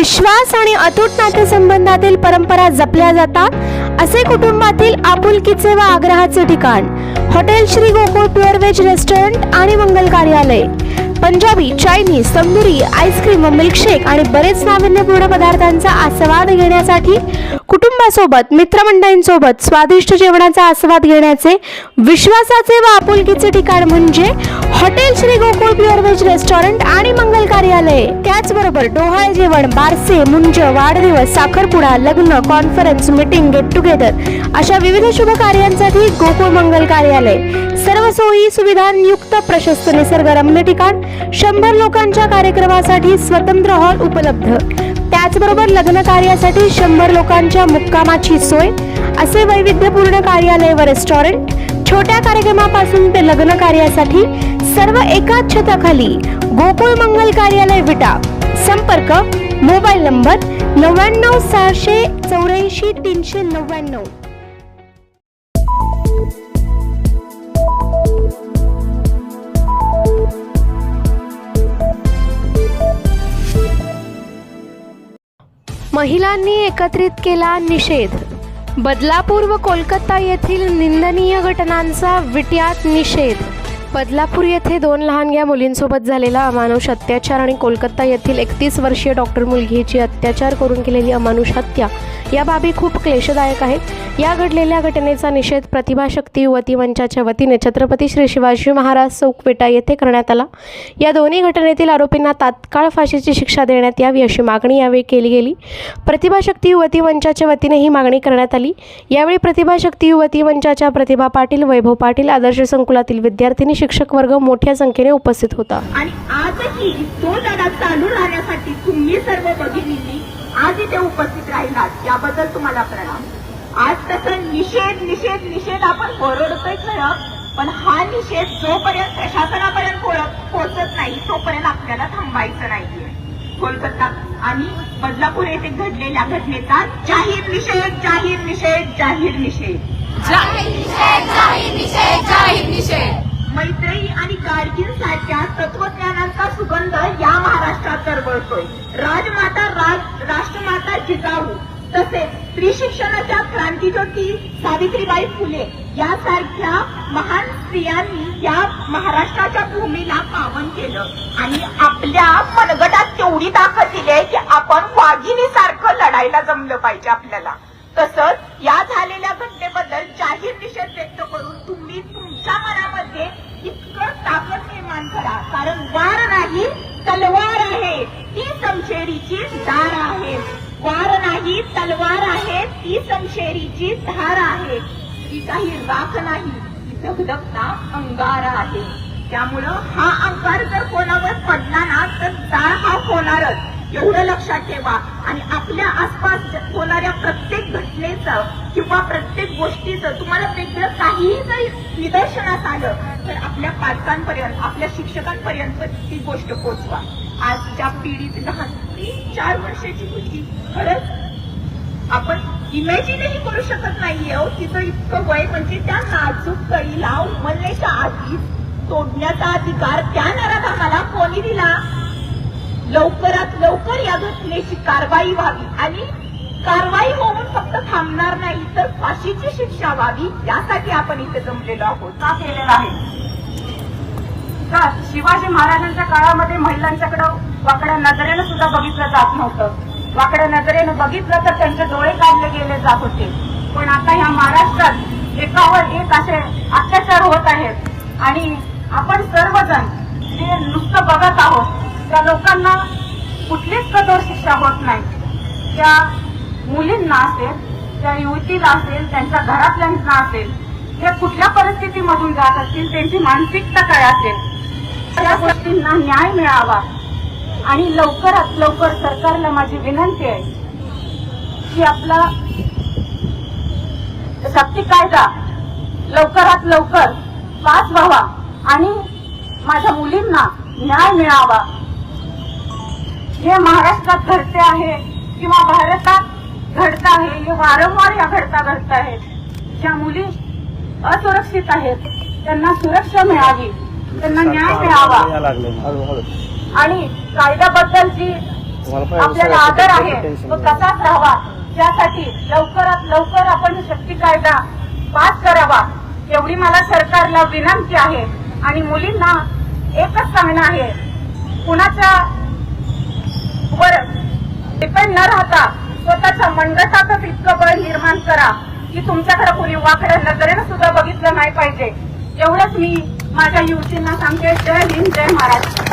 विश्वास आणि अतूट नातेसंबंधातील परंपरा जपल्या जातात असे कुटुंबातील आपुलकीचे व आग्रहाचे ठिकाण. Hotel Shri Gokul pure veg restaurant आणि मंगल कार्यालय. Punjabi Chinese tandoori ice cream व मिल्कशेक आणि बरेच नाविन्यपूर्ण पदार्थांचा आस्वाद घेण्यासाठी कुटुंबासोबत मित्रमंडळींसोबत स्वादिष्ट जेवणाचा आस्वाद घेण्याचे विश्वासाचे व आपुलकीचे ठिकाण म्हणजे hotel Shri Gokul pure veg restaurant आणि मंगल कार्यालय. त्याचबरोबर डोहाळे जेवण बारसे मुंज वाढदिवस साखरपुडा लग्न कॉन्फरन्स मीटिंग गेट टुगेदर अशा विविध शुभ कार्यांसाठी गोकुळ मंगल कार्यालय. सर्व सोयी सुविधांयुक्त प्रशस्त निसर्गरम्य ठिकाण शंभर लोकांच्या कार्यक्रमासाठी स्वतंत्र हॉल उपलब्ध. त्याचबरोबर लग्न कार्यासाठी शंभर लोकांच्या मुक्कामाची सोय असे वैविध्यपूर्ण कार्यालय व रेस्टॉरंट छोट्या कार्यक्रमापासून ते लग्न कार्यासाठी सर्व एकाच छताखाली गोकुळ मंगल कार्यालय विटा. संपर्क मोबाईल नंबर नव्याण्णव सहाशे चौऱ्याऐंशी तीनशे नव्याण्णव. महिलांनी एकत्रित केला निषेध. बदलापूर व कोलकाता येथील निंदनीय घटनांचा विट्यात निषेध. बदलापूर येथे दोन लहानग्या मुलींसोबत झालेला अमानुष अत्याचार आणि कोलकाता येथील एकतीस वर्षीय डॉक्टर मुलगीची अत्याचार करून केलेली अमानुष हत्या या बाबी खूप क्लेशदायक आहेत. या घडलेल्या घटनेचा निषेध प्रतिभाशक्ती युवती मंचाच्या वतीने छत्रपती श्री शिवाजी महाराज चौकपेटा येथे करण्यात आला. या दोन्ही घटनेतील आरोपींना तात्काळ फाशीची शिक्षा देण्यात यावी अशी मागणी यावेळी केली गेली. प्रतिभाशक्ती युवती मंचाच्या वतीने ही मागणी करण्यात आली. यावेळी प्रतिभाशक्ती युवती मंचाच्या प्रतिभा पाटील वैभव पाटील आदर्श संकुलातील विद्यार्थिनी शिक्षक वर्ग मोठ्या संख्येने उपस्थित होता. आणि आजही तो लढा चालू राहण्यासाठी तुम्ही सर्व भगिनींनी आज इथे उपस्थित राहिलात. याबद्दल तुम्हाला प्रणाम. आज तसं निषेध निषेध निषेध आपण ओरडतोय खरं पण हा निषेध जोपर्यंत प्रशासनापर्यंत पोहोच- पोहोचत नाही तोपर्यंत आपल्याला थांबायचं नाहीये. कोलकाता आणि बदलापूर येथे घडलेल्या घटनेचा जाहीर निषेध जाहीर निषेध जाहीर निषेध. मैत्रेयी आणि गाडगींसारख्या तत्वज्ञानांचा सुगंध या महाराष्ट्रात दरवळतोय राजमाता राज राष्ट्रमाता जिजाऊ तसेच स्त्री शिक्षणाच्या क्रांतीज्योती सावित्रीबाई फुले यासारख्या महान स्त्रियांनी या महाराष्ट्राच्या भूमीला पावन केलं. आणि आपल्या मनगटात तेवढी ताकद दिली आहे की आपण वाघिणीसारखं लढायला जमलं पाहिजे आपल्याला. तसंच या झालेल्या घटनेबद्दल जाहीर निषेध व्यक्त करून तुम्ही तुमच्या मनामध्ये इतकं ताकद निर्माण करा. कारण वार नाही तलवार आहे. ती समशेरीची धार आहे. वार नाही तलवार आहे. ती समशेरीची धार आहे. ती काही राख नाही ती धगधगता अंगार आहे. त्यामुळं हा अंगार जर कोणावर पडला ना तर जाळ हा होणारच. एवढं लक्षात ठेवा. आणि आपल्या आसपास होणाऱ्या प्रत्येक घटनेचं किंवा प्रत्येक गोष्टीचं तुम्हाला वेगळं काहीही जरी निदर्शनास आलं तर आपल्या पालकांपर्यंत आपल्या शिक्षकांपर्यंत ती गोष्ट पोचवा. आज ज्या पिढीत लहान ती चार वर्षाची मुलगी खरंच आपण इमॅजिनही करू शकत नाहीये हो. तिचं इतकं वय म्हणजे त्या नाजूक कळीला उमलण्याच्या आधी तोडण्याचा अधिकार त्या नराधामाला कोणी दिला? लवकरात लवकर या घटनेची कारवाई व्हावी आणि कारवाई होऊन फक्त थांबणार नाही तर फाशीची शिक्षा व्हावी यासाठी आपण इथे जमलेलो आहोत. का केलेला आहे? का शिवाजी महाराजांच्या काळामध्ये महिलांच्याकडे वाकड्या नजरेनं सुद्धा बघितलं जात नव्हतं? वाकड्या नजरेनं बघितलं तर त्यांचे डोळे काढले गेले जात होते. पण आता ह्या महाराष्ट्रात एकावर एक असे अत्याचार होत आहेत. आणि आपण सर्वजण जे नुसतं बघत आहोत. त्या लोकांना कुठलीच कठोर शिक्षा होत नाही. त्या मुलींना असेल त्या युवतीला असेल त्यांच्या घरातल्यांना असेल हे कुठल्या परिस्थितीमधून जात असतील त्यांची मानसिकता काय असेल? या गोष्टींना न्याय मिळावा. आणि लवकरात लवकर सरकारला माझी विनंती आहे की आपला सक्ती कायदा लवकरात लवकर पास व्हावा आणि माझ्या मुलींना न्याय मिळावा. हे महाराष्ट्रात घडते आहे किंवा भारतात घडत आहे हे वारंवार या घडता घडत आहेत. ज्या मुली असुरक्षित आहेत त्यांना सुरक्षा मिळावी त्यांना न्याय मिळावा. आणि कायद्याबद्दल जी आपल्याला आदर आहे तो तसाच राहावा. त्यासाठी लवकरात लवकर आपण शक्ती कायदा पास करावा. एवढी मला सरकारला विनंती आहे. आणि मुलींना एकच सांगणं आहे. कुणाच्या वर डिपेंड न राहता स्वतःच्या मंडटातच इतकं बळ निर्माण करा की तुमच्याकडे कोणी वाकड्या नजरेनं सुद्धा बघितलं नाही पाहिजे. एवढंच मी माझ्या युवतींना सांगते. जय हिंद जय महाराष्ट्र.